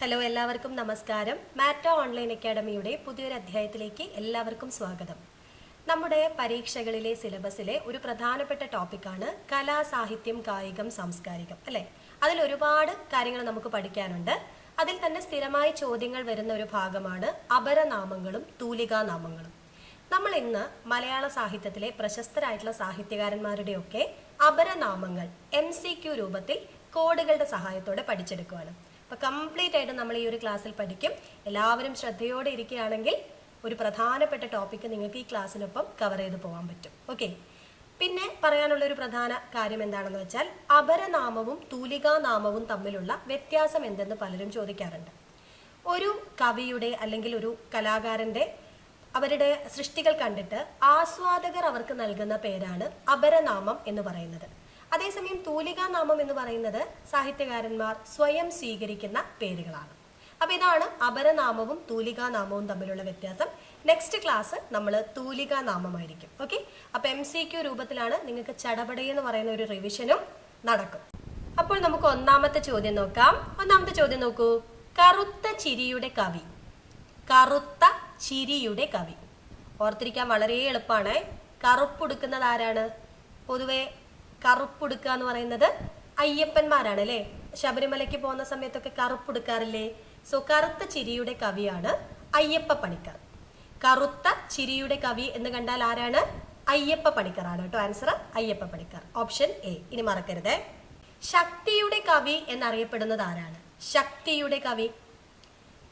Hello എല്ലാവർക്കും നമസ്കാരം. മാറ്റ ഓൺലൈൻ അക്കാഡമിയുടെ പുതിയൊരു അധ്യായത്തിലേക്ക് എല്ലാവർക്കും സ്വാഗതം. നമ്മുടെ പരീക്ഷകളിലെ സിലബസിലെ ഒരു പ്രധാനപ്പെട്ട ടോപ്പിക്കാണ് കലാ സാഹിത്യം കായികം സാംസ്കാരികം അല്ലേ? അതിൽ ഒരുപാട് കാര്യങ്ങൾ നമുക്ക് പഠിക്കാനുണ്ട്. അതിൽ തന്നെ സ്ഥിരമായി ചോദ്യങ്ങൾ വരുന്ന ഒരു ഭാഗമാണ് അപരനാമങ്ങളും തൂലികാനാമങ്ങളും. നമ്മൾ ഇന്ന് മലയാള സാഹിത്യത്തിലെ പ്രശസ്തരായിട്ടുള്ള സാഹിത്യകാരന്മാരുടെയൊക്കെ അപരനാമങ്ങൾ എം സി ക്യു രൂപത്തിൽ കോഡുകളുടെ സഹായത്തോടെ പഠിച്ചെടുക്കുകയാണ് അപ്പൊ കംപ്ലീറ്റ് ആയിട്ട് നമ്മൾ ഈ ഒരു ക്ലാസ്സിൽ പഠിക്കും. എല്ലാവരും ശ്രദ്ധയോടെ ഇരിക്കുകയാണെങ്കിൽ ഒരു പ്രധാനപ്പെട്ട ടോപ്പിക്ക് നിങ്ങൾക്ക് ഈ ക്ലാസ്സിനൊപ്പം കവർ ചെയ്ത് പോകാൻ പറ്റും. ഓക്കെ പിന്നെ പറയാനുള്ള ഒരു പ്രധാന കാര്യം എന്താണെന്ന് വെച്ചാൽ അപരനാമവും തൂലികാനാമവും തമ്മിലുള്ള വ്യത്യാസം എന്തെന്ന് പലരും ചോദിക്കാറുണ്ട്. ഒരു കവിയുടെ അല്ലെങ്കിൽ ഒരു കലാകാരന്റെ അവരുടെ സൃഷ്ടികൾ കണ്ടിട്ട് ആസ്വാദകർ അവർക്ക് നൽകുന്ന പേരാണ് അപരനാമം എന്ന് പറയുന്നത്. അതേസമയം തൂലികാ നാമം എന്ന് പറയുന്നത് സാഹിത്യകാരന്മാർ സ്വയം സ്വീകരിക്കുന്ന പേരുകളാണ്. അപ്പൊ ഇതാണ് അപരനാമവും തൂലികാനാമവും തമ്മിലുള്ള വ്യത്യാസം. നെക്സ്റ്റ് ക്ലാസ് നമ്മൾ തൂലികാനാമമായിരിക്കും. ഓക്കെ അപ്പൊ എം സി ക്യു രൂപത്തിലാണ് നിങ്ങൾക്ക് ചടപടി എന്ന് പറയുന്ന ഒരു റിവിഷനും നടക്കും. അപ്പോൾ നമുക്ക് ഒന്നാമത്തെ ചോദ്യം നോക്കാം. ഒന്നാമത്തെ ചോദ്യം നോക്കൂ. കറുത്ത ചിരിയുടെ കവി. കറുത്ത ചിരിയുടെ കവി. ഓർത്തിരിക്കാൻ വളരെ എളുപ്പമാണ്. കറുപ്പുടുക്കുന്നത് ആരാണ്? പൊതുവെ കറുപ്പുടുക്കുക എന്ന് പറയുന്നത് അയ്യപ്പന്മാരാണ് അല്ലേ ശബരിമലയ്ക്ക് പോകുന്ന സമയത്തൊക്കെ കറുപ്പുടുക്കാറില്ലേ? സോ കറുത്ത ചിരിയുടെ കവിയാണ് അയ്യപ്പ പണിക്കർ കറുത്ത ചിരിയുടെ കവി എന്ന് കണ്ടാൽ ആരാണ്? അയ്യപ്പ പണിക്കറാണ് കേട്ടോ. Answer Ayyappa Panicker option A ഇനി മറക്കരുത്. ശക്തിയുടെ കവി എന്നറിയപ്പെടുന്നത് ആരാണ്? ശക്തിയുടെ കവി.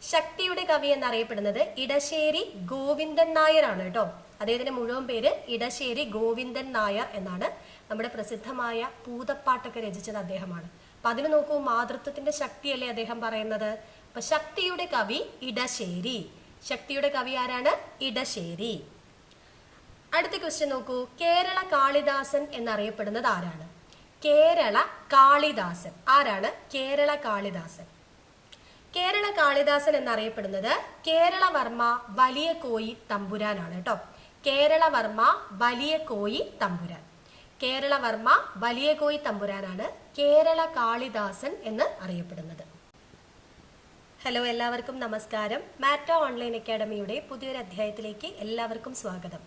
ശക്തിയുടെ കവി എന്നറിയപ്പെടുന്നത് ഇടശ്ശേരി ഗോവിന്ദൻ നായരാണ് കേട്ടോ. അദ്ദേഹത്തിന്റെ മുഴുവൻ പേര് ഇടശ്ശേരി ഗോവിന്ദൻ നായർ എന്നാണ്. നമ്മുടെ പ്രസിദ്ധമായ പൂതപ്പാട്ടൊക്കെ രചിച്ചത് അദ്ദേഹമാണ്. അപ്പൊ അതിന് നോക്കൂ മാതൃത്വത്തിന്റെ ശക്തിയല്ലേ അദ്ദേഹം പറയുന്നത്? അപ്പൊ ശക്തിയുടെ കവി ഇടശ്ശേരി. ശക്തിയുടെ കവി ആരാണ്? ഇടശ്ശേരി. അടുത്ത ക്വസ്റ്റ്യൻ നോക്കൂ. കേരള കാളിദാസൻ എന്നറിയപ്പെടുന്നത് ആരാണ്? കേരള കാളിദാസൻ. ആരാണ്? കേരള കാളിദാസൻ. കേരള കാളിദാസൻ എന്നറിയപ്പെടുന്നത് കേരളവർമ്മ വലിയ കോയി തമ്പുരാനാണ് കേട്ടോ. കേരളവർമ്മ വലിയ കോയി തമ്പുരാൻ. കേരളവർമ്മ വലിയ കോയി തമ്പുരാനാണ് കേരള കാളിദാസൻ എന്ന് അറിയപ്പെടുന്നത്. ഹലോ എല്ലാവർക്കും നമസ്കാരം. മാറ്റോ ഓൺലൈൻ അക്കാഡമിയുടെ പുതിയൊരു അധ്യായത്തിലേക്ക് എല്ലാവർക്കും സ്വാഗതം.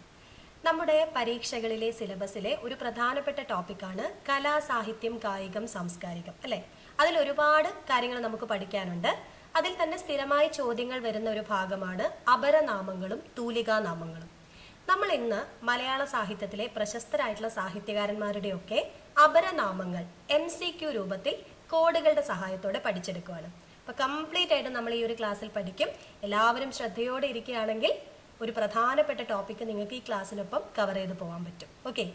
നമ്മുടെ പരീക്ഷകളിലെ സിലബസിലെ ഒരു പ്രധാനപ്പെട്ട ടോപ്പിക്കാണ് കലാ സാഹിത്യം കായികം സാംസ്കാരികം അല്ലേ? അതിൽ ഒരുപാട് കാര്യങ്ങൾ നമുക്ക് പഠിക്കാനുണ്ട്. അതിൽ തന്നെ സ്ഥിരമായി ചോദ്യങ്ങൾ വരുന്ന ഒരു ഭാഗമാണ് അപരനാമങ്ങളും തൂലികാനാമങ്ങളും. നമ്മൾ ഇന്ന് മലയാള സാഹിത്യത്തിലെ പ്രശസ്തരായിട്ടുള്ള സാഹിത്യകാരന്മാരുടെയൊക്കെ അപരനാമങ്ങൾ എം സി ക്യു രൂപത്തിൽ കോഡുകളുടെ സഹായത്തോടെ പഠിച്ചെടുക്കുകയാണ് അപ്പൊ കംപ്ലീറ്റ് ആയിട്ട് നമ്മൾ ഈ ഒരു ക്ലാസ്സിൽ പഠിക്കും. എല്ലാവരും ശ്രദ്ധയോടെ ഇരിക്കുകയാണെങ്കിൽ ഒരു പ്രധാനപ്പെട്ട ടോപ്പിക്ക് നിങ്ങൾക്ക് ഈ ക്ലാസ്സിനൊപ്പം കവർ ചെയ്ത് പോകാൻ പറ്റും. ഓക്കെ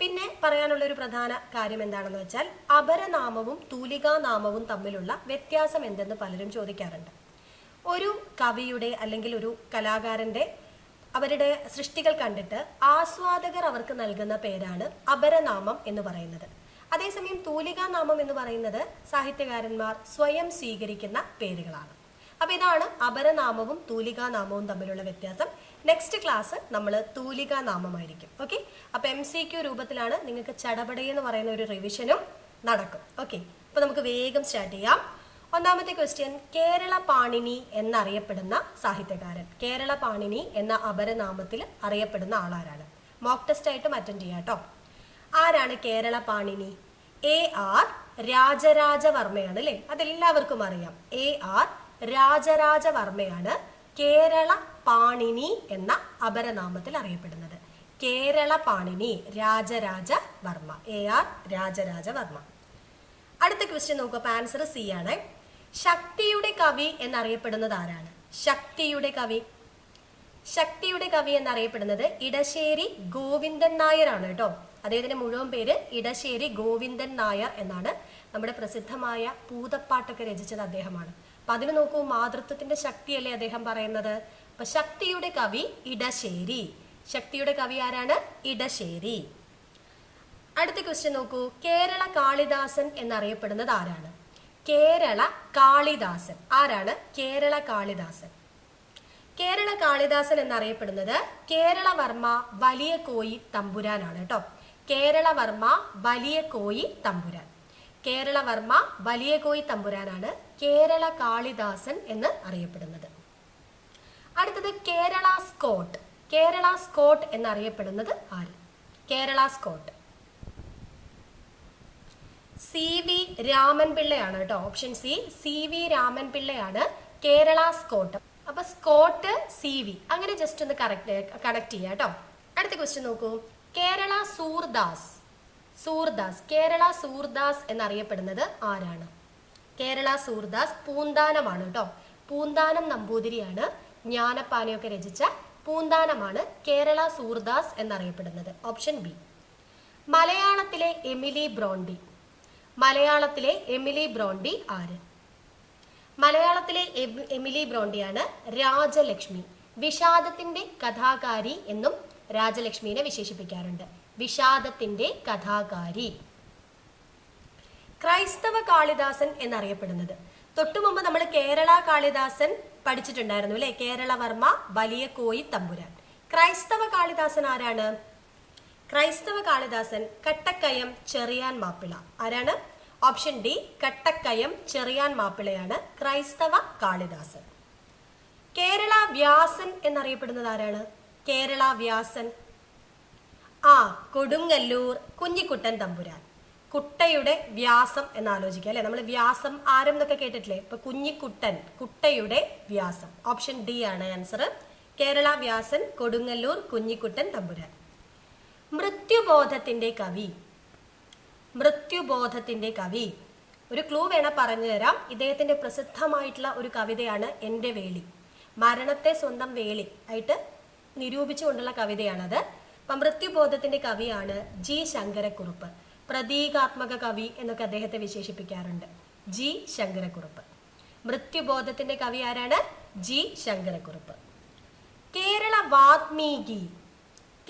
പിന്നെ പറയാനുള്ള ഒരു പ്രധാന കാര്യം എന്താണെന്ന് വെച്ചാൽ അപരനാമവും തൂലികാനാമവും തമ്മിലുള്ള വ്യത്യാസം എന്തെന്ന് പലരും ചോദിക്കാറുണ്ട്. ഒരു കവിയുടെ അല്ലെങ്കിൽ ഒരു കലാകാരന്റെ അവരുടെ സൃഷ്ടികൾ കണ്ടിട്ട് ആസ്വാദകർ അവർക്ക് നൽകുന്ന പേരാണ് അപരനാമം എന്ന് പറയുന്നത്. അതേസമയം തൂലികാ നാമം എന്ന് പറയുന്നത് സാഹിത്യകാരന്മാർ സ്വയം സ്വീകരിക്കുന്ന പേരുകളാണ്. അപ്പൊ ഇതാണ് അപരനാമവും തൂലികാനാമവും തമ്മിലുള്ള വ്യത്യാസം. നെക്സ്റ്റ് ക്ലാസ് നമ്മൾ തൂലികാനാമമായിരിക്കും. ഓക്കെ അപ്പൊ എം സി ക്യു രൂപത്തിലാണ് നിങ്ങൾക്ക് ചടപടയെന്ന് പറയുന്ന ഒരു റിവിഷനും നടക്കും. ഓക്കെ അപ്പൊ നമുക്ക് വേഗം സ്റ്റാർട്ട് ചെയ്യാം. ഒന്നാമത്തെ ക്വസ്റ്റ്യൻ കേരള പാണിനി എന്നറിയപ്പെടുന്ന സാഹിത്യകാരൻ. കേരള പാണിനി എന്ന അപരനാമത്തിൽ അറിയപ്പെടുന്ന ആളാരാണ്. മോക്ക് ടെസ്റ്റ് ആയിട്ടും അറ്റൻഡ് ചെയ്യാം കേട്ടോ ആരാണ് കേരള പാണിനി? എ ആർ രാജരാജവർമ്മയാണ് അല്ലേ അതെല്ലാവർക്കും അറിയാം. എ ആർ രാജരാജവർമ്മയാണ് കേരള പാണിനി എന്ന അപരനാമത്തിൽ അറിയപ്പെടുന്നത്. കേരള പാണിനി രാജരാജ വർമ്മ എ ആർ രാജരാജ വർമ്മ അടുത്ത ക്വസ്റ്റ്യൻ നോക്കുക ആൻസർ സി ആണ്. ശക്തിയുടെ കവി എന്നറിയപ്പെടുന്നത് ആരാണ്? ശക്തിയുടെ കവി. ശക്തിയുടെ കവി എന്നറിയപ്പെടുന്നത് ഇടശ്ശേരി ഗോവിന്ദൻ നായർ ആണ് കേട്ടോ. അദ്ദേഹത്തിന്റെ മുഴുവൻ പേര് ഇടശ്ശേരി ഗോവിന്ദൻ നായർ എന്നാണ് നമ്മുടെ പ്രസിദ്ധമായ പൂതപ്പാട്ടൊക്കെ രചിച്ചത് അദ്ദേഹമാണ്. അപ്പൊ അതിന് നോക്കൂ മാതൃത്വത്തിന്റെ ശക്തിയല്ലേ അദ്ദേഹം പറയുന്നത്? അപ്പൊ ശക്തിയുടെ കവി ഇടശ്ശേരി. ശക്തിയുടെ കവി ആരാണ്? ഇടശ്ശേരി. അടുത്ത ക്വസ്റ്റ്യൻ നോക്കൂ കേരള കാളിദാസൻ എന്നറിയപ്പെടുന്നത് ആരാണ്? കേരള കാളിദാസൻ. ആരാണ്? കേരള കാളിദാസൻ. കേരള കാളിദാസൻ എന്നറിയപ്പെടുന്നത് കേരളവർമ്മ വലിയ കോയി തമ്പുരാനാണ് കേട്ടോ. കേരളവർമ്മ വലിയ കോയി തമ്പുരാൻ. കേരളവർമ്മ വലിയ കോയി തമ്പുരാനാണ് കേരള കാളിദാസൻ എന്ന് അറിയപ്പെടുന്നത്. അടുത്തത് കേരള സ്കോട്ട്. കേരള സ്കോട്ട് എന്നറിയപ്പെടുന്നത് ആര്? Kerala Scott. C V Raman പിള്ളയാണ് കേട്ടോ. Option C C V Raman പിള്ളയാണ് Kerala Scott. അപ്പൊ സ്കോട്ട് സി വി. അങ്ങനെ ജസ്റ്റ് ഒന്ന് കറക്റ്റ് കണക്ട് ചെയ്യാം കേട്ടോ. അടുത്ത ക്വസ്റ്റ്യൻ നോക്കൂ. കേരള സൂർദാസ്. സൂർദാസ്. കേരള സൂർദാസ് എന്നറിയപ്പെടുന്നത് ആരാണ്? കേരള സൂർദാസ് പൂന്താനമാണ് കേട്ടോ. പൂന്താനം നമ്പൂതിരിയാണ്. ജ്ഞാനപ്പാനയൊക്കെ രചിച്ച പൂന്താനമാണ് കേരള സൂർദാസ് എന്നറിയപ്പെടുന്നത്. ഓപ്ഷൻ ബി മലയാളത്തിലെ എമിലി ബ്രോണ്ടി. മലയാളത്തിലെ എമിലി ബ്രോണ്ടി ആര്? മലയാളത്തിലെ എമിലി ബ്രോണ്ടിയാണ് രാജലക്ഷ്മി. വിഷാദത്തിന്റെ കഥാകാരി എന്നും രാജലക്ഷ്മിയെ വിശേഷിപ്പിക്കാറുണ്ട്. വിഷാദത്തിന്റെ കഥാകാരി. ക്രൈസ്തവ കാളിദാസൻ എന്നറിയപ്പെടുന്നത്. തൊട്ടു മുമ്പ് നമ്മൾ കേരള കാളിദാസൻ പഠിച്ചിട്ടുണ്ടായിരുന്നു അല്ലെ? കേരളവർമ്മ വലിയ കോയി തമ്പുരാൻ. ക്രൈസ്തവ കാളിദാസൻ ആരാണ്? ക്രൈസ്തവ കാളിദാസൻ കട്ടക്കയം ചെറിയാൻ മാപ്പിള. ആരാണ്? ഓപ്ഷൻ ഡി കട്ടക്കയം ചെറിയാൻ മാപ്പിളയാണ് ക്രൈസ്തവ കാളിദാസൻ. കേരള വ്യാസൻ എന്നറിയപ്പെടുന്നത് ആരാണ്? കേരള വ്യാസൻ. ആ കൊടുങ്ങല്ലൂർ കുഞ്ഞിക്കുട്ടൻ തമ്പുരാൻ. കുട്ടയുടെ വ്യാസം എന്ന് ആലോചിക്കുക അല്ലെ? നമ്മൾ വ്യാസം ആരം എന്നൊക്കെ കേട്ടിട്ടില്ലേ? ഇപ്പൊ കുഞ്ഞിക്കുട്ടൻ കുട്ടയുടെ വ്യാസം. ഓപ്ഷൻ ഡി ആണ് ആൻസർ കേരള വ്യാസൻ കൊടുങ്ങല്ലൂർ കുഞ്ഞിക്കുട്ടൻ തമ്പുരാൻ. മൃത്യുബോധത്തിന്റെ കവി. മൃത്യുബോധത്തിന്റെ കവി. ഒരു ക്ലൂ വേണം പറഞ്ഞു തരാം. ഇദ്ദേഹത്തിന്റെ പ്രസിദ്ധമായിട്ടുള്ള ഒരു കവിതയാണ് എന്റെ വേളി. മരണത്തെ സ്വന്തം വേളി ആയിട്ട് നിരൂപിച്ചുകൊണ്ടുള്ള കവിതയാണത്. അപ്പം മൃത്യുബോധത്തിന്റെ കവിയാണ് ജി ശങ്കരക്കുറുപ്പ്. പ്രതീകാത്മക കവി എന്നൊക്കെ അദ്ദേഹത്തെ വിശേഷിപ്പിക്കാറുണ്ട്. ജി ശങ്കരക്കുറുപ്പ്. മൃത്യുബോധത്തിന്റെ കവി ആരാണ്? ജി ശങ്കരക്കുറുപ്പ്. കേരള വാത്മീകി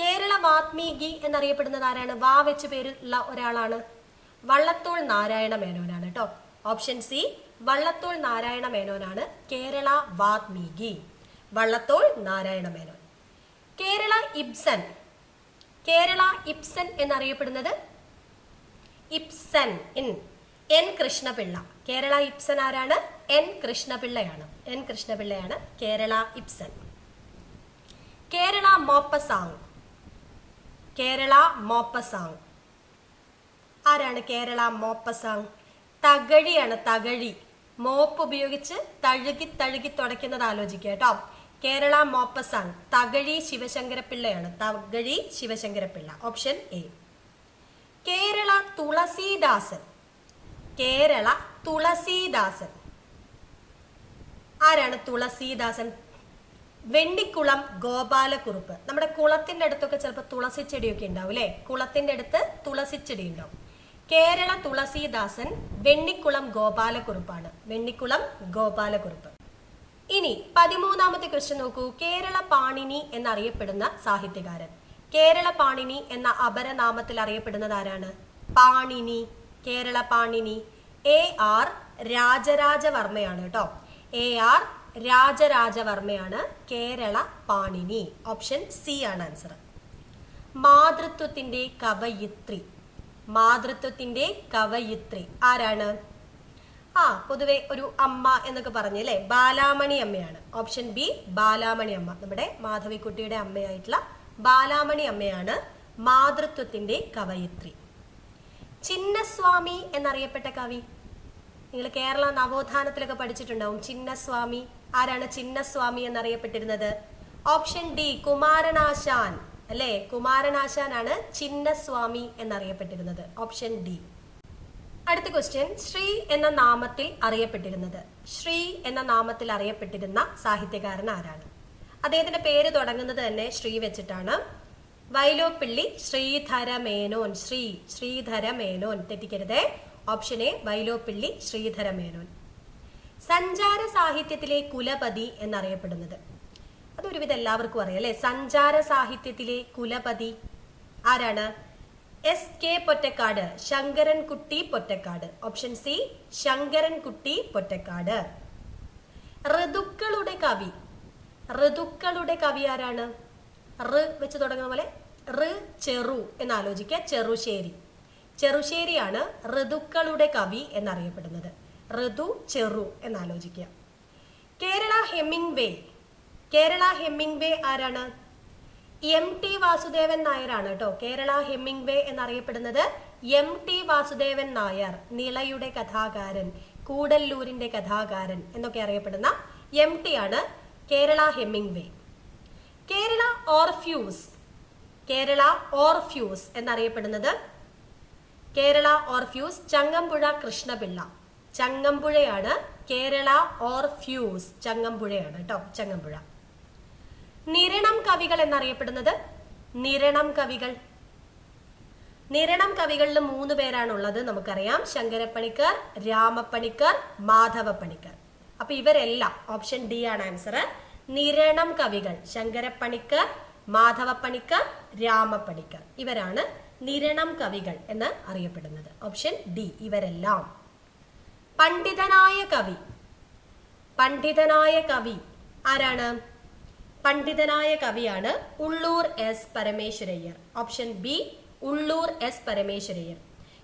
കേരള വാത്മീകി എന്നറിയപ്പെടുന്നത് ആരാണ്? വാ വെച്ച് പേരുള്ള ഒരാളാണ്. വള്ളത്തോൾ നാരായണ മേനോനാണ് കേട്ടോ ഓപ്ഷൻ സി വള്ളത്തോൾ നാരായണ മേനോനാണ് കേരള വാത്മീകി. വള്ളത്തോൾ നാരായണ മേനോൻ. കേരള ഇബ്സൻ. കേരള ഇബ്സൻ എന്നറിയപ്പെടുന്നത് ഇബ്സൻ ഇൻ എൻ കൃഷ്ണപിള്ള. കേരള ഇബ്സൻ ആരാണ്? എൻ കൃഷ്ണപിള്ളയാണ്. N കൃഷ്ണപിള്ളയാണ് Kerala Ibsen. Kerala Maupassant. Kerala Maupassant. ആരാണ് കേരള മോപ്പസാങ്? തകഴിയാണ് തകഴി. മോപ്പ് ഉപയോഗിച്ച് തഴുകി തഴുകി തുടയ്ക്കുന്നത് ആലോചിക്കുക കേട്ടോ. കേരള മോപ്പസാങ്. തകഴി ശിവശങ്കരപിള്ളയാണ് തകഴി ശിവശങ്കരപിള്ള ഓപ്ഷൻ എ. കേരള തുളസീദാസൻ. കേരള തുളസീദാസൻ. ആരാണ് തുളസീദാസൻ? വെണ്ണിക്കുളം ഗോപാലക്കുറുപ്പ്. നമ്മുടെ കുളത്തിന്റെ അടുത്തൊക്കെ ചിലപ്പോൾ തുളസി ചെടിയൊക്കെ ഉണ്ടാവും അല്ലേ കുളത്തിന്റെ അടുത്ത് തുളസി ചെടി ഉണ്ടാവും. കേരള തുളസീദാസൻ വെണ്ണിക്കുളം ഗോപാലക്കുറുപ്പാണ്. വെണ്ണിക്കുളം ഗോപാലക്കുറുപ്പ്. ഇനി പതിമൂന്നാമത്തെ ക്വസ്റ്റ്യൻ നോക്കൂ. കേരള പാണിനി എന്നറിയപ്പെടുന്ന സാഹിത്യകാരൻ. കേരള പാണിനി എന്ന അപരനാമത്തിൽ അറിയപ്പെടുന്നത് ആരാണ്? പാണിനി. കേരള പാണിനി. എ ആർ രാജരാജവർമ്മയാണ് കേട്ടോ. എ ആർ രാജരാജവർമ്മയാണ് കേരള പാണിനി. ഓപ്ഷൻ സി ആണ് ആൻസർ. മാതൃത്വത്തിന്റെ കവയിത്രി. മാതൃത്വത്തിന്റെ കവയിത്രി. ആരാണ്? ആ പൊതുവെ ഒരു അമ്മ എന്നൊക്കെ പറഞ്ഞു അല്ലേ ബാലാമണി അമ്മയാണ്. ഓപ്ഷൻ ബി ബാലാമണി അമ്മ. നമ്മുടെ മാധവിക്കുട്ടിയുടെ അമ്മയായിട്ടുള്ള ബാലാമണി അമ്മയാണ് മാതൃത്വത്തിന്റെ കവയിത്രി. ചിന്നസ്വാമി എന്നറിയപ്പെട്ട കവി. നിങ്ങൾ കേരള നവോത്ഥാനത്തിലൊക്കെ പഠിച്ചിട്ടുണ്ടാവും. ചിന്നസ്വാമി. ആരാണ് ചിന്നസ്വാമി എന്നറിയപ്പെട്ടിരുന്നത്? Option D Kumaranasan. അല്ലേ? കുമാരനാശാനാണ് ചിന്നസ്വാമി എന്നറിയപ്പെട്ടിരുന്നത്. Option D. അടുത്ത ക്വസ്റ്റ്യൻ ശ്രീ എന്ന നാമത്തിൽ അറിയപ്പെട്ടിരുന്നത്. ശ്രീ എന്ന നാമത്തിൽ അറിയപ്പെട്ടിരുന്ന സാഹിത്യകാരൻ ആരാണ്? അദ്ദേഹത്തിന്റെ പേര് തുടങ്ങുന്നത് തന്നെ ശ്രീ വെച്ചിട്ടാണ്. വൈലോപ്പിള്ളി ശ്രീധര മേനോൻ ശ്രീ ശ്രീധര മേനോൻ തെറ്റിക്കരുതേ. ഓപ്ഷൻ എ വൈലോപ്പിള്ളി ശ്രീധര മേനോൻ സഞ്ചാര സാഹിത്യത്തിലെ കുലപതി എന്നറിയപ്പെടുന്നത്. അതൊരുവിധം എല്ലാവർക്കും അറിയാം അല്ലെ? സഞ്ചാര സാഹിത്യത്തിലെ കുലപതി ആരാണ്? S K Pottekkatt Sankarankutty Pottekkatt. Option C Sankarankutty Pottekkatt. ഋതുക്കളുടെ കവി. ഋതുക്കളുടെ കവി ആരാണ്? റ് വെച്ച് തുടങ്ങുന്ന പോലെ റ് ചെറു എന്നാലോചിക്കുക. ചെറുശ്ശേരി. ചെറുശ്ശേരിയാണ് ഋതുക്കളുടെ കവി എന്നറിയപ്പെടുന്നത്. ഋതു ചെറു എന്നാലോചിക്കുക Kerala Hemingway Kerala Hemingway ആരാണ്? എം ടി വാസുദേവൻ നായരാണ് കേട്ടോ കേരള ഹെമ്മിങ് വേ എന്നറിയപ്പെടുന്നത് എം ടി വാസുദേവൻ നായർ നിളയുടെ കഥാകാരൻ കൂടല്ലൂരിന്റെ കഥാകാരൻ എന്നൊക്കെ അറിയപ്പെടുന്ന എം ടി ആണ് Kerala Hemingway Kerala Orpheus. Kerala Orpheus എന്നറിയപ്പെടുന്നത് കേരള ഓർഫ്യൂസ് ചങ്ങമ്പുഴ കൃഷ്ണപിള്ള. ചങ്ങമ്പുഴയാണ് കേരള ഓർ ഫ്യൂസ് ചങ്ങമ്പുഴയാണ് കേട്ടോ ചങ്ങമ്പുഴ. നിരണം കവികൾ എന്നറിയപ്പെടുന്നത് നിരണം കവികൾ. നിരണം കവികളിൽ മൂന്ന് പേരാണുള്ളത് നമുക്കറിയാം. ശങ്കരപ്പണിക്കർ രാമപ്പണിക്കർ മാധവപ്പണിക്കർ. അപ്പൊ ഇവരെല്ലാം ഓപ്ഷൻ ഡി ആണ് ആൻസർ. നിരണം കവികൾ ശങ്കരപ്പണിക്കർ മാധവപ്പണിക്കർ രാമപ്പണിക്കർ. ഇവരാണ് നിരണം കവികൾ എന്ന് അറിയപ്പെടുന്നത്. ഓപ്ഷൻ ഡി ഇവരെല്ലാം. പണ്ഡിതനായ കവി. പണ്ഡിതനായ കവി ആരാണ്? പണ്ഡിതനായ കവിയാണ് Ulloor S Parameswarayyar. Option B Ulloor S Parameswarayyar.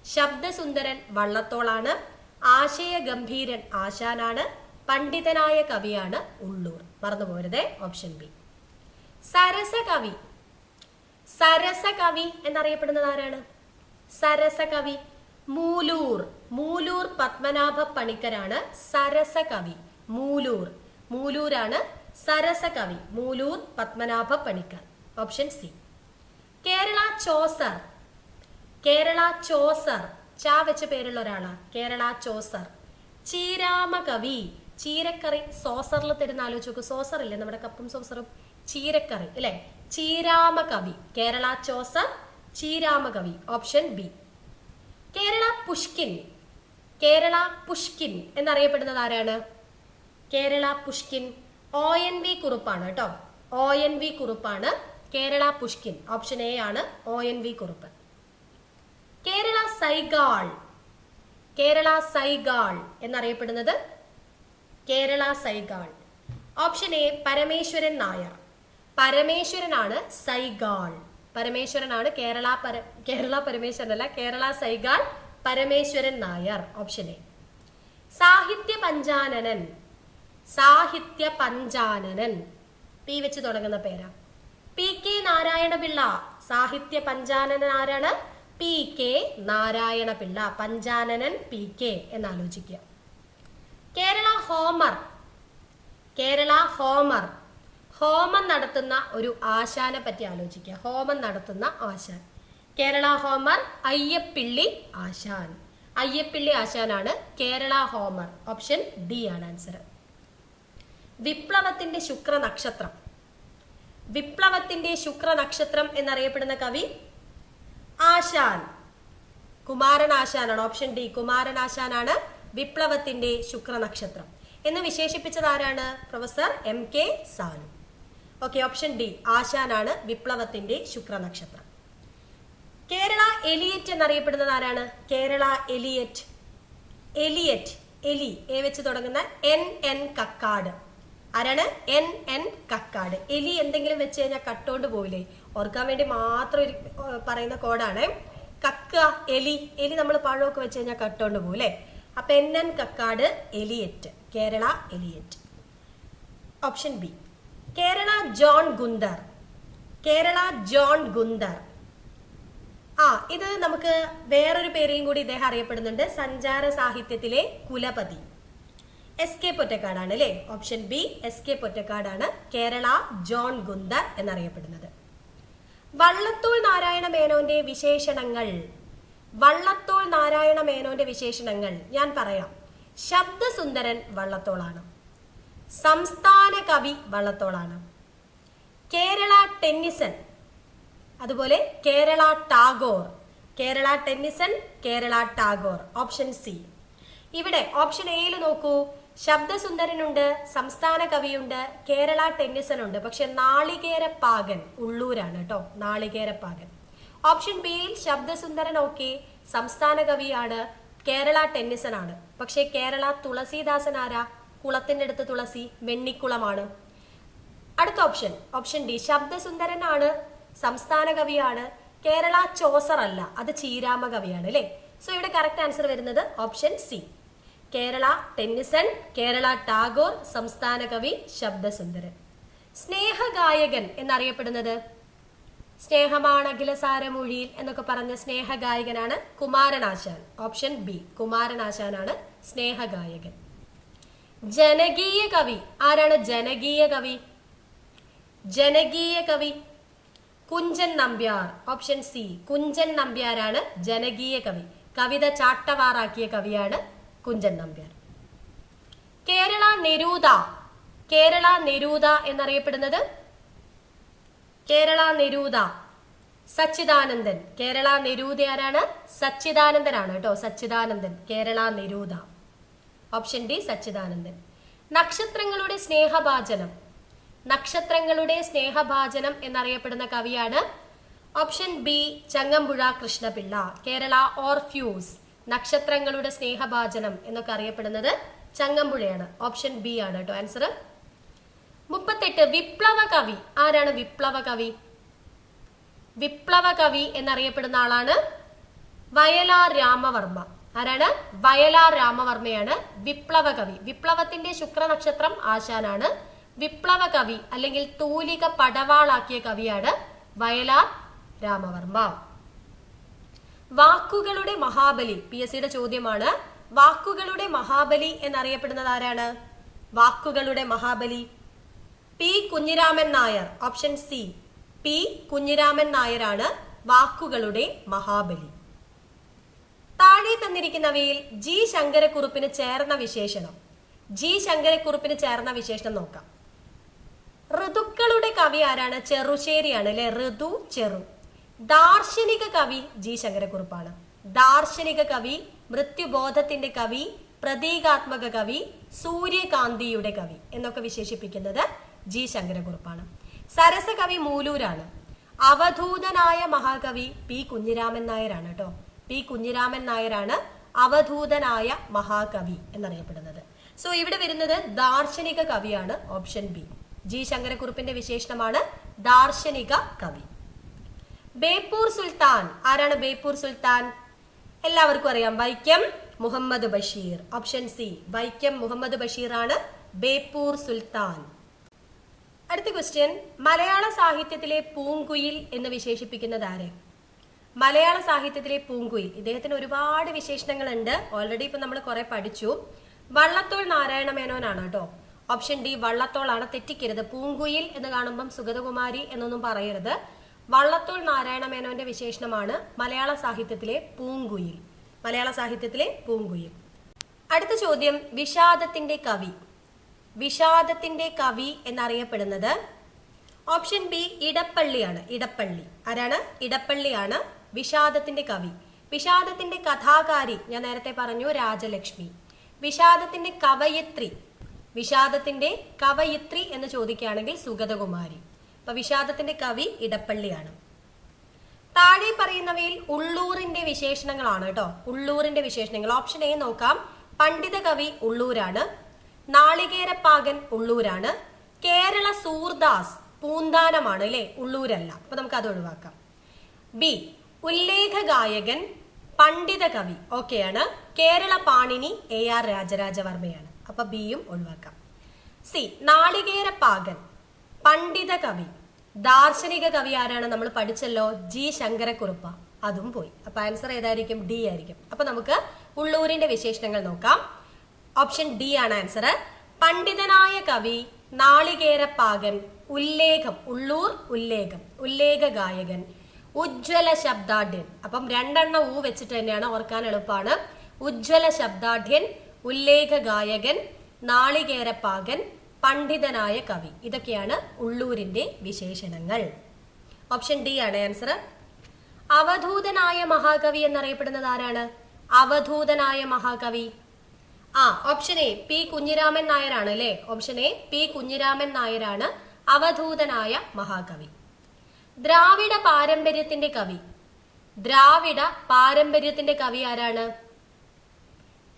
ശബ്ദസുന്ദരൻ വള്ളത്തോളാണ്. ആശയഗംഭീരൻ ആശാനാണ്. പണ്ഡിതനായ കവിയാണ് ഉള്ളൂർ. മറന്നുപോരുതേ ഓപ്ഷൻ ബി. സരസകവി. സരസകവി എന്നറിയപ്പെടുന്നത് ആരാണ്? സരസകവി. മൂലൂർ. മൂലൂർ പത്മനാഭ പണിക്കരാണ് സരസകവി. മൂലൂർ. മൂലൂരാണ് സരസകവി. Mooloor Padmanabha Panicker. Option C. Kerala Chaucer. Kerala Chaucer. ചാ വെച്ച പേരുള്ള ഒരാളാണ് കേരള ചോസർ. ചീരാമ കവി ചീരക്കറി സോസറിൽ തരുന്ന ആലോചിച്ച് ഇല്ലേ നമ്മുടെ കപ്പും സോസറും? ചീരക്കറി അല്ലെ? ചീരാമ കവി കേരള ചോസർ ചീരാമ കവി option B. Kerala Pushkin. Kerala Pushkin എന്നറിയപ്പെടുന്നത് ആരാണ്? Kerala Pushkin. O N V കുറുപ്പാണ് കേട്ടോ. ഒ എൻ വി കുറുപ്പാണ് കേരള പുഷ്കിൻ. ഓപ്ഷൻ എ ആണ് O N V Kurup. Kerala Saigal. Kerala Saigal എന്നറിയപ്പെടുന്നത് Kerala Sehgal. Option A Parameswaran Nair. പരമേശ്വരനാണ് Saigal. പരമേശ്വരനാണ് കേരള പര കേരള പരമേശ്വരൻ അല്ല കേരള സൈഗാൾ പരമേശ്വരൻ നായർ ഓപ്ഷൻ എ സാഹിത്യ പഞ്ചാനനൻ സാഹിത്യ പഞ്ചാനനൻ. പി വെച്ച് തുടങ്ങുന്ന പേരാ. P K Narayanapillai. സാഹിത്യ പഞ്ചാനനൻ ആരാണ്? P K Narayanapillai. പഞ്ചാനനൻ P K എന്നാലോചിക്കുക. കേരള ഹോമർ. കേരള ഹോമർ. ഹോമം നടത്തുന്ന ഒരു ആശാനെ പറ്റി ആലോചിക്കുക. ഹോമം നടത്തുന്ന ആശാൻ. കേരള ഹോമർ അയ്യപ്പിള്ളി ആശാൻ. അയ്യപ്പിള്ളി ആശാനാണ് കേരള ഹോമർ ഓപ്ഷൻ ഡി ആണ് ആൻസർ. വിപ്ലവത്തിന്റെ ശുക്ര നക്ഷത്രം വിപ്ലവത്തിന്റെ ശുക്ര നക്ഷത്രം എന്നറിയപ്പെടുന്ന കവി ആശാൻ. കുമാരൻ ആശാനാണ്. ഓപ്ഷൻ ഡി കുമാരൻ ആശാനാണ് വിപ്ലവത്തിന്റെ ശുക്ര നക്ഷത്രം എന്ന് വിശേഷിപ്പിച്ചത് ആരാണ്? Professor M K Sanu. Okay option D ആശാനാണ് വിപ്ലവത്തിന്റെ ശുക്ര നക്ഷത്രം കേരള എലിയറ്റ് എന്നറിയപ്പെടുന്നത് ആരാണ്? കേരള എലിയറ്റ്. എലിയറ്റ് എലി എ വെച്ച് തുടങ്ങുന്ന എൻ എൻ കക്കാട്. ആരാണ്? N N Kakkad. എലി എന്തെങ്കിലും വെച്ച് കഴിഞ്ഞാൽ കട്ടോണ്ട് പോയില്ലേ ഓർക്കാൻ വേണ്ടി മാത്രം ഒരു, പറയുന്ന കോഡാണ്. കക്ക എലി എലി നമ്മൾ പഴമൊക്കെ വെച്ച് കഴിഞ്ഞാൽ കട്ടോണ്ട് പോകില്ലേ അപ്പൊ N N Kakkad Eliot. Kerala Eliot. Option B. Kerala John Gunther. Kerala John Gunther. ആ ഇത് നമുക്ക് വേറൊരു പേരിലും കൂടി ഇദ്ദേഹം അറിയപ്പെടുന്നുണ്ട്. സഞ്ചാര സാഹിത്യത്തിലെ കുലപതി. എസ് കെ പൊറ്റക്കാടാണ് അല്ലേ ഓപ്ഷൻ ബി എസ് കെ പൊറ്റക്കാടാണ് കേരള ജോൺ ഗുന്ദർ എന്നറിയപ്പെടുന്നത്. വള്ളത്തോൾ നാരായണ മേനോന്റെ വിശേഷണങ്ങൾ. വള്ളത്തോൾ നാരായണ മേനോന്റെ വിശേഷണങ്ങൾ ഞാൻ പറയാം. ശബ്ദസുന്ദരൻ വള്ളത്തോളാണ്. സംസ്ഥാന കവി വള്ളത്തോളാണ്. കേരള ടെന്നിസൺ അതുപോലെ Kerala Tagore Kerala Tennyson Kerala Tagore option C. ഇവിടെ ഓപ്ഷൻ എയിൽ നോക്കൂ. ശബ്ദസുന്ദരനുണ്ട് സംസ്ഥാന കവിയുണ്ട് കേരള ടെന്നിസൺ ഉണ്ട് പക്ഷെ നാളികേരപ്പാകൻ ഉള്ളൂരാണ് കേട്ടോ നാളികേരപ്പാകൻ. ഓപ്ഷൻ ബിയിൽ ശബ്ദസുന്ദരൻ ഓക്കെ സംസ്ഥാന കവിയാണ് കേരള ടെന്നിസൺ ആണ് പക്ഷേ കേരള തുളസീദാസൻ ആരാ? കുളത്തിന്റെ അടുത്ത് തുളസി വെണ്ണിക്കുളമാണ്. അടുത്ത ഓപ്ഷൻ ഓപ്ഷൻ ഡി ശബ്ദസുന്ദരനാണ് സംസ്ഥാന കവിയാണ്. കേരള ചോസർ അല്ല അത് ചീരാമ കവിയാണ് അല്ലേ? സോ ഇവിടെ കറക്റ്റ് ആൻസർ വരുന്നത് option C Kerala Tennyson Kerala Tagore സംസ്ഥാന കവി ശബ്ദസുന്ദരൻ. സ്നേഹഗായകൻ എന്നറിയപ്പെടുന്നത്? സ്നേഹമാണ് അഖിലസാരമൊഴിയിൽ എന്നൊക്കെ പറഞ്ഞ സ്നേഹഗായകനാണ് കുമാരനാശാൻ. ഓപ്ഷൻ ബി കുമാരനാശാനാണ് സ്നേഹഗായകൻ. ജനകീയ കവി ആരാണ് ജനകീയ കവി? ജനകീയ കവി കുഞ്ചൻ നമ്പ്യാർ ഓപ്ഷൻ സി കുഞ്ചൻ നമ്പ്യാരാണ് ജനകീയ കവി. കവിത ചാട്ടവാറാക്കിയ കവിയാണ് കുഞ്ചൻ നമ്പ്യാർ. കേരള നിരൂത കേരള നിരൂത എന്നറിയപ്പെടുന്നത്? കേരള നിരൂത സച്ചിദാനന്ദൻ. കേരള നിരൂത ആരാണ്? സച്ചിദാനന്ദനാണ് കേട്ടോ Sachidanandan. Kerala Neruda option D Sachidanandan. നക്ഷത്രങ്ങളുടെ സ്നേഹഭാജനം. നക്ഷത്രങ്ങളുടെ സ്നേഹഭാചനം എന്നറിയപ്പെടുന്ന കവിയാണ് option B Changampuzha Krishnapillai Kerala Orpheus നക്ഷത്രങ്ങളുടെ സ്നേഹഭാചനം എന്നൊക്കെ അറിയപ്പെടുന്നത് ചങ്ങമ്പുഴയാണ്. ഓപ്ഷൻ ബി ആണ് കേട്ടോ ആൻസർ മുപ്പത്തെട്ട് വിപ്ലവ കവി. ആരാണ് വിപ്ലവ കവി? വിപ്ലവ കവി എന്നറിയപ്പെടുന്ന ആളാണ് വയലാർ രാമവർമ്മ. ആരാണ്? വയലാർ രാമവർമ്മയാണ് വിപ്ലവ കവി. വിപ്ലവത്തിന്റെ ശുക്രനക്ഷത്രം ആശാനാണ്. വിപ്ലവ കവി അല്ലെങ്കിൽ തൂലിക പടവാളാക്കിയ കവിയാണ് വയലാർ രാമവർമ്മ. വാക്കുകളുടെ മഹാബലി പി എസ് സിയുടെ ചോദ്യമാണ് വാക്കുകളുടെ മഹാബലി എന്നറിയപ്പെടുന്നത് ആരാണ്? വാക്കുകളുടെ Mahabali. P Kunhiraman Nair option C. P Kunhiraman നായരാണ് വാക്കുകളുടെ മഹാബലി. താഴെ തന്നിരിക്കുന്നവയിൽ ജി ശങ്കരക്കുറുപ്പിന് ചേർന്ന വിശേഷണം. ജി ശങ്കരക്കുറുപ്പിന് ചേർന്ന വിശേഷണം നോക്കാം. ഋതുക്കളുടെ കവി ആരാണ്? ചെറുശ്ശേരിയാണ് അല്ലെ? ഋതു ചെറു. ദാർശനിക കവി ജി. ശങ്കരക്കുറുപ്പാണ്. ദാർശനിക കവി മൃത്യുബോധത്തിന്റെ കവി പ്രതീകാത്മക കവി സൂര്യകാന്തിയുടെ കവി എന്നൊക്കെ വിശേഷിപ്പിക്കുന്നത് ജി. ശങ്കരക്കുറുപ്പാണ്. സരസകവി മൂലൂരാണ്. അവധൂതനായ മഹാകവി പി. കുഞ്ഞിരാമൻ നായരാണ് കേട്ടോ. പി. കുഞ്ഞിരാമൻ നായരാണ് അവധൂതനായ മഹാകവി എന്നറിയപ്പെടുന്നത്. സോ ഇവിടെ വരുന്നത് ദാർശനിക കവിയാണ് ഓപ്ഷൻ ബി. ജി ശങ്കരക്കുറുപ്പിന്റെ വിശേഷണമാണ് ദാർശനിക കവി. ബേപ്പൂർ സുൽത്താൻ. ആരാണ് ബേപ്പൂർ സുൽത്താൻ? എല്ലാവർക്കും അറിയാം വൈക്കം മുഹമ്മദ് ബഷീർ. ഓപ്ഷൻ സി വൈക്കം മുഹമ്മദ് ബഷീർ ആണ് ബേപ്പൂർ സുൽത്താൻ. അടുത്ത ക്വസ്റ്റ്യൻ മലയാള സാഹിത്യത്തിലെ പൂങ്കുയിൽ എന്ന് വിശേഷിപ്പിക്കുന്നത് ആരെ? മലയാള സാഹിത്യത്തിലെ പൂങ്കുയിൽ. ഇദ്ദേഹത്തിന് ഒരുപാട് വിശേഷണങ്ങളുണ്ട്. ഓൾറെഡി ഇപ്പൊ നമ്മൾ കുറെ പഠിച്ചു. വള്ളത്തോൾ നാരായണ മേനോനാണ് കേട്ടോ. Option D വള്ളത്തോളാണ് തെറ്റിക്കരുത്. പൂങ്കുയിൽ എന്ന് കാണുമ്പം സുഗതകുമാരി എന്നൊന്നും പറയരുത്. വള്ളത്തോൾ നാരായണ മേനോന്റെ വിശേഷണമാണ് മലയാള സാഹിത്യത്തിലെ പൂങ്കുയിൽ. മലയാള സാഹിത്യത്തിലെ പൂങ്കുയിൽ. അടുത്ത ചോദ്യം വിഷാദത്തിന്റെ കവി. വിഷാദത്തിന്റെ കവി എന്നറിയപ്പെടുന്നത് ഓപ്ഷൻ ബി ഇടപ്പള്ളിയാണ്. ഇടപ്പള്ളി. ആരാണ്? ഇടപ്പള്ളിയാണ് വിഷാദത്തിന്റെ കവി. വിഷാദത്തിന്റെ കഥാകാരി ഞാൻ നേരത്തെ പറഞ്ഞു രാജലക്ഷ്മി. വിഷാദത്തിന്റെ കവയിത്രി. വിഷാദത്തിന്റെ കവയിത്രി എന്ന് ചോദിക്കുകയാണെങ്കിൽ സുഗതകുമാരി. അപ്പൊ വിഷാദത്തിന്റെ കവി ഇടപ്പള്ളിയാണ്. താഴെ പറയുന്നവയിൽ ഉള്ളൂറിന്റെ വിശേഷണങ്ങളാണ് കേട്ടോ. ഉള്ളൂറിന്റെ വിശേഷണങ്ങൾ. ഓപ്ഷൻ എ നോക്കാം. പണ്ഡിത കവി ഉള്ളൂരാണ്. നാളികേരപ്പാകൻ ഉള്ളൂരാണ്. കേരള സൂർദാസ് പൂന്താനമാണ് അല്ലെ? ഉള്ളൂരല്ല. അപ്പൊ നമുക്ക് അത് ഒഴിവാക്കാം. ബി ഉല്ലേഖ ഗായകൻ പണ്ഡിത കവി. ഓക്കെയാണ് കേരള പാണിനി എ ആർ രാജരാജവർമ്മയാണ്. അപ്പൊ ബിയും ഒഴിവാക്കാം. സി നാളികേര പാകൻ പണ്ഡിത കവി. ദാർശനിക കവി ആരാണ് നമ്മൾ പഠിച്ചല്ലോ? ജി ശങ്കരക്കുറുപ്പ. അതും പോയി. അപ്പൊ ആൻസർ ഏതായിരിക്കും? ഡി ആയിരിക്കും. അപ്പൊ നമുക്ക് ഉള്ളൂരിന്റെ വിശേഷണങ്ങൾ നോക്കാം. ഓപ്ഷൻ ഡി ആണ് ആൻസർ പണ്ഡിതനായ കവി നാളികേരപ്പാകൻ ഉല്ലേഖം ഉള്ളൂർ ഉല്ലേഖം ഉല്ലേഖ ഗായകൻ ഉജ്ജ്വല ശബ്ദാഢ്യൻ. അപ്പം രണ്ടെണ്ണം ഊ വെച്ചിട്ട് തന്നെയാണ് ഓർക്കാൻ എളുപ്പമാണ് ഉജ്ജ്വല ശബ്ദാഢ്യൻ ഉല്ലേഖ ഗായകൻ നാളികേരപ്പാകൻ പണ്ഡിതനായ കവി. ഇതൊക്കെയാണ് ഉള്ളൂരിന്റെ വിശേഷണങ്ങൾ. ഓപ്ഷൻ ഡി ആണ് ആൻസർ അവധൂതനായ മഹാകവി എന്നറിയപ്പെടുന്നത് ആരാണ്? അവധൂതനായ മഹാകവി. ആ ഓപ്ഷൻ എ പി കുഞ്ഞിരാമൻ നായരാണ് അല്ലേ? ഓപ്ഷൻ എ പി കുഞ്ഞിരാമൻ നായരാണ് അവധൂതനായ മഹാകവി. ദ്രാവിഡ പാരമ്പര്യത്തിന്റെ കവി. ദ്രാവിഡ പാരമ്പര്യത്തിന്റെ കവി ആരാണ്?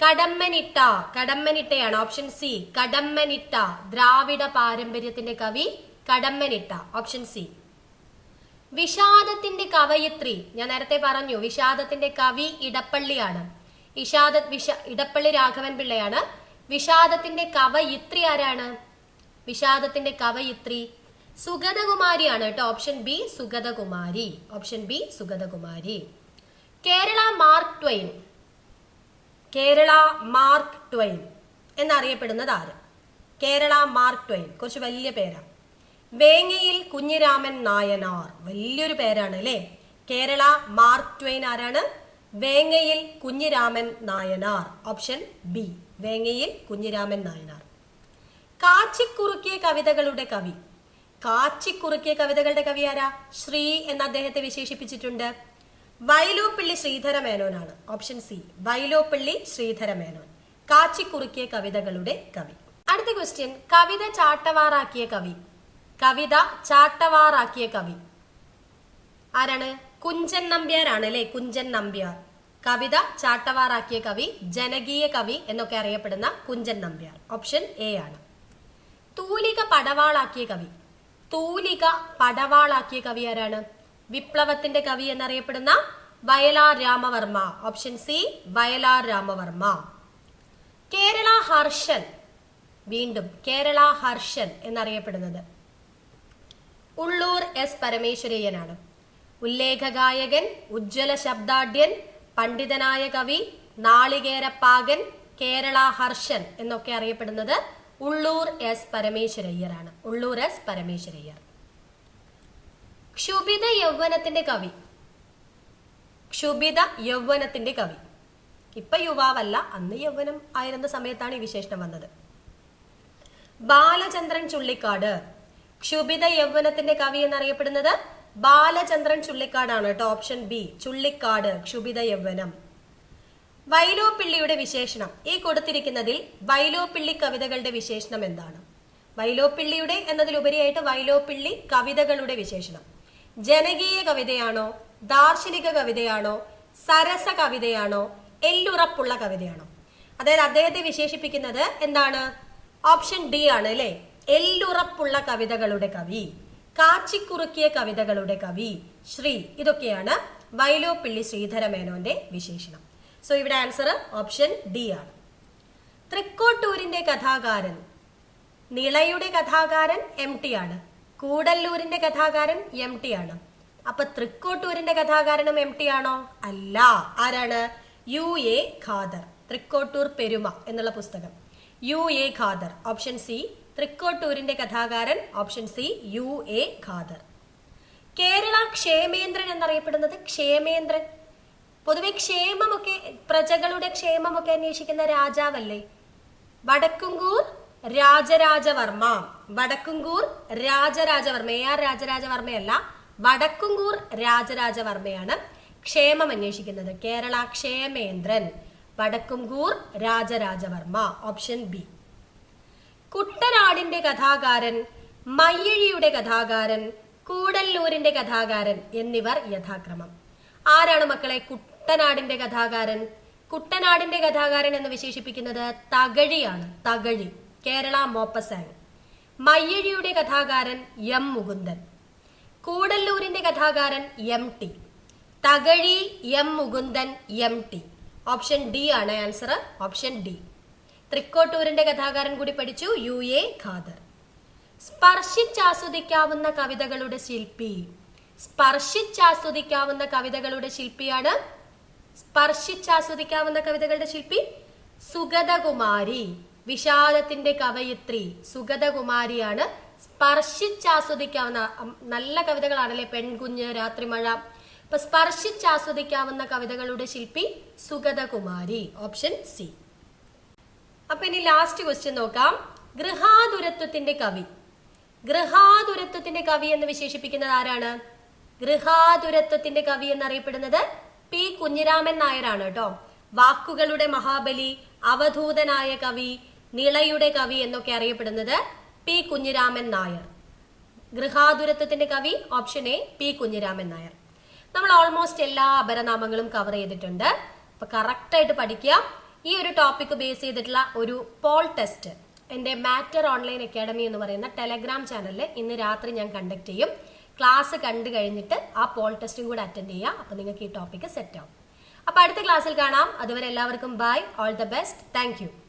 കടമ്മനിട്ട കടമ്മനിട്ടയാണ് ഓപ്ഷൻ സി കടമ്മനിട്ട ദ്രാവിഡ പാരമ്പര്യത്തിന്റെ കവി കടമ്മനിട്ട ഓപ്ഷൻ സി വിഷാദത്തിന്റെ കവയിത്രി ഞാൻ നേരത്തെ പറഞ്ഞു വിഷാദത്തിന്റെ കവി ഇടപ്പള്ളിയാണ്. ഇഷാദ വിഷ ഇടപ്പള്ളി രാഘവൻ പിള്ളയാണ്. വിഷാദത്തിന്റെ കവയിത്രി ആരാണ്? വിഷാദത്തിന്റെ കവയിത്രി സുഗതകുമാരിയാണ് കേട്ടോ. Option B Sugathakumari. Option B Sugathakumari. Kerala Mark Twain. Kerala Mark Twain എന്നറിയപ്പെടുന്നത് ആര് കേരള മാർക്ക് ട്വൈൻ കുറച്ച് വലിയ പേരാണ് വേങ്ങയിൽ കുഞ്ഞിരാമൻ നായനാർ വലിയൊരു പേരാണ് അല്ലേ കേരള മാർക്ക് ട്വൈൻ ആരാണ്? Vengayil Kunhiraman Nayanar option B Vengayil Kunhiraman Nayanar. കാച്ചിക്കുറുക്കിയ കവിതകളുടെ കവി. കാച്ചിക്കുറുക്കിയ കവിതകളുടെ കവി ആരാ? ശ്രീ എന്ന് അദ്ദേഹത്തെ വിശേഷിപ്പിച്ചിട്ടുണ്ട്. Vyloppilli ശ്രീധരമേനോനാണ്. Option C Vyloppilli Sreedharamenon. കാച്ചിക്കുറുക്കിയ കവിതകളുടെ കവി. അടുത്ത ക്വസ്റ്റ്യൻ കവിത ചാട്ടവാറാക്കിയ കവി. കവിത ചാട്ടവാറാക്കിയ കവി. ആരാണ്? കുഞ്ചൻ നമ്പ്യാരാണ് അല്ലെ? കുഞ്ചൻ നമ്പ്യാർ. കവിത ചാട്ടവാറാക്കിയ കവി ജനകീയ കവി എന്നൊക്കെ അറിയപ്പെടുന്ന കുഞ്ചൻ നമ്പ്യാർ. ഓപ്ഷൻ എ ആണ്. തൂലിക പടവാളാക്കിയ കവി. തൂലിക പടവാളാക്കിയ കവി ആരാണ്? വിപ്ലവത്തിന്റെ കവി എന്നറിയപ്പെടുന്ന Vayalar Ramavarma. Option C Vayalar Ramavarma. Kerala Harshan. വീണ്ടും കേരള ഹർഷൻ എന്നറിയപ്പെടുന്നത്. ഉള്ളൂർ എസ് പരമേശ്വരയ്യനാണ്. ഉല്ലേഖ ഗായകൻ ഉജ്ജ്വല ശബ്ദാഢ്യൻ പണ്ഡിതനായ കവി നാളികേരപ്പാകൻ കേരള ഹർഷൻ എന്നൊക്കെ അറിയപ്പെടുന്നത് ഉള്ളൂർ എസ് പരമേശ്വരയ്യരാണ്. ഉള്ളൂർ എസ് പരമേശ്വരയ്യർ. ക്ഷുഭിത യൗവനത്തിന്റെ കവി. ക്ഷുഭിത യൗവനത്തിന്റെ കവി. ഇപ്പൊ യുവാവല്ല അന്ന് യൗവനം ആയിരുന്ന സമയത്താണ് ഈ വിശേഷണം വന്നത്. ബാലചന്ദ്രൻ ചുള്ളിക്കാട്. ക്ഷുഭിത യൗവനത്തിന്റെ കവി എന്നറിയപ്പെടുന്നത് ബാലചന്ദ്രൻ ചുള്ളിക്കാടാണ്. കേട്ടോ ഓപ്ഷൻ ബി ചുള്ളിക്കാട് ക്ഷുഭിത യൗവനം. വൈലോപ്പിള്ളിയുടെ വിശേഷണം. ഈ കൊടുത്തിരിക്കുന്നതിൽ വൈലോപ്പിള്ളി കവിതകളുടെ വിശേഷണം എന്താണ്? വൈലോപ്പിള്ളിയുടെ എന്നതിലുപരിയായിട്ട് വൈലോപ്പിള്ളി കവിതകളുടെ വിശേഷണം. ജനകീയ കവിതയാണോ ദാർശനിക കവിതയാണോ സരസ കവിതയാണോ എല്ലുറപ്പുള്ള കവിതയാണോ? അതായത് അദ്ദേഹത്തെ വിശേഷിപ്പിക്കുന്നത് എന്താണ്? ഓപ്ഷൻ ഡി ആണ് അല്ലെ? എല്ലുറപ്പുള്ള കവിതകളുടെ കവി കാച്ചിക്കുറുക്കിയ കവിതകളുടെ കവി ശ്രീ. ഇതൊക്കെയാണ് വൈലോപ്പിള്ളി ശ്രീധര മേനോന്റെ വിശേഷണം. സോ ഇവിടെ ആൻസർ ഓപ്ഷൻ ഡി ആണ്. തൃക്കോട്ടൂരിന്റെ കഥാകാരൻ നിളയുടെ കഥാകാരൻ എം ടി ആണ്. കൂടല്ലൂരിന്റെ കഥാകാരൻ എം ടി ആണ്. അപ്പൊ തൃക്കോട്ടൂരിന്റെ കഥാകാരനും എം ടി ആണോ? അല്ല. ആരാണ്? U A Khader. തൃക്കോട്ടൂർ പെരുമ എന്നുള്ള പുസ്തകം. U A Khader. Option C തൃക്കോട്ടൂരിന്റെ കഥാകാരൻ. Option C U A Khader. Kerala Kshemendran എന്നറിയപ്പെടുന്നത് ക്ഷേമേന്ദ്രൻ. പൊതുവെ ക്ഷേമമൊക്കെ പ്രജകളുടെ ക്ഷേമമൊക്കെ അന്വേഷിക്കുന്ന രാജാവല്ലേ? വടക്കുംകൂർ രാജരാജവർമ്മ. വടക്കുംകൂർ രാജരാജവർമ്മ. എ ആർ രാജരാജവർമ്മയല്ല വടക്കുംകൂർ രാജരാജവർമ്മയാണ് ക്ഷേമം അന്വേഷിക്കുന്നത്. കേരള ക്ഷേമേന്ദ്രൻ വടക്കുംകൂർ രാജരാജവർമ്മ. Option B. കുട്ടനാടിന്റെ കഥാകാരൻ മയ്യഴിയുടെ കഥാകാരൻ കൂടല്ലൂരിന്റെ കഥാകാരൻ എന്നിവർ യഥാക്രമം. ആരാണ് മക്കളെ കുട്ടനാടിന്റെ കഥാകാരൻ? കുട്ടനാടിന്റെ കഥാകാരൻ എന്ന് വിശേഷിപ്പിക്കുന്നത് തകഴിയാണ്. തകഴി. കേരള മോപ്പസാങ് മയ്യഴിയുടെ കഥാകാരൻ എം മുകുന്ദൻ. കൂടല്ലൂരിന്റെ കഥാകാരൻ M T. Thakazhi M Mukundan M T. Option D ആണ് ആൻസർ ഓപ്ഷൻ ഡി. തൃക്കോട്ടൂരിന്റെ കഥാകാരൻ കൂടി പഠിച്ചു യു എ ഖാദർ. സ്പർശിച്ചാസ്വദിക്കാവുന്ന കവിതകളുടെ ശില്പി. സ്പർശിച്ചാസ്വദിക്കാവുന്ന കവിതകളുടെ ശില്പിയാണ് സ്പർശിച്ചാസ്വദിക്കാവുന്ന കവിതകളുടെ ശില്പി സുഗതകുമാരി. വിഷാദത്തിന്റെ കവയിത്രി സുഗതകുമാരിയാണ് സ്പർശിച്ചാസ്വദിക്കാവുന്ന നല്ല കവിതകളാണല്ലേ പെൺകുഞ്ഞ് രാത്രിമഴ. അപ്പൊ സ്പർശിച്ചാസ്വദിക്കാവുന്ന കവിതകളുടെ ശില്പി സുഗതകുമാരി ഓപ്ഷൻ സി. അപ്പൊ ഇനി ലാസ്റ്റ് ക്വസ്റ്റ്യൻ നോക്കാം. ഗൃഹാതുരത്വത്തിന്റെ കവി. ഗൃഹാതുരത്വത്തിന്റെ കവി എന്ന് വിശേഷിപ്പിക്കുന്നത് ആരാണ്? ഗൃഹാതുരത്വത്തിന്റെ കവി എന്നറിയപ്പെടുന്നത് പി കുഞ്ഞിരാമൻ നായരാണ് കേട്ടോ. വാക്കുകളുടെ മഹാബലി അവധൂതനായ കവി നിളയുടെ കവി എന്നൊക്കെ അറിയപ്പെടുന്നത് പി കുഞ്ഞിരാമൻ നായർ. ഗൃഹാതുരത്വത്തിന്റെ കവി option A P Kunhiraman Nair. നമ്മൾ ഓൾമോസ്റ്റ് എല്ലാ അപരനാമങ്ങളും കവർ ചെയ്തിട്ടുണ്ട്. അപ്പൊ കറക്റ്റ് ആയിട്ട് പഠിക്കുക. ഈ ഒരു ടോപ്പിക് ബേസ് ചെയ്തിട്ടുള്ള ഒരു പോൾ ടെസ്റ്റ് എന്റെ മാറ്റർ ഓൺലൈൻ അക്കാഡമി എന്ന് പറയുന്ന ടെലഗ്രാം ചാനലിൽ ഇന്ന് രാത്രി ഞാൻ കണ്ടക്ട് ചെയ്യും. ക്ലാസ് കണ്ടു കഴിഞ്ഞിട്ട് ആ പോൾ ടെസ്റ്റും കൂടെ അറ്റൻഡ് ചെയ്യുക. അപ്പൊ നിങ്ങൾക്ക് ഈ ടോപ്പിക്ക് സെറ്റ് ആവും. അപ്പൊ അടുത്ത ക്ലാസ്സിൽ കാണാം. അതുവരെ എല്ലാവർക്കും bye all the best thank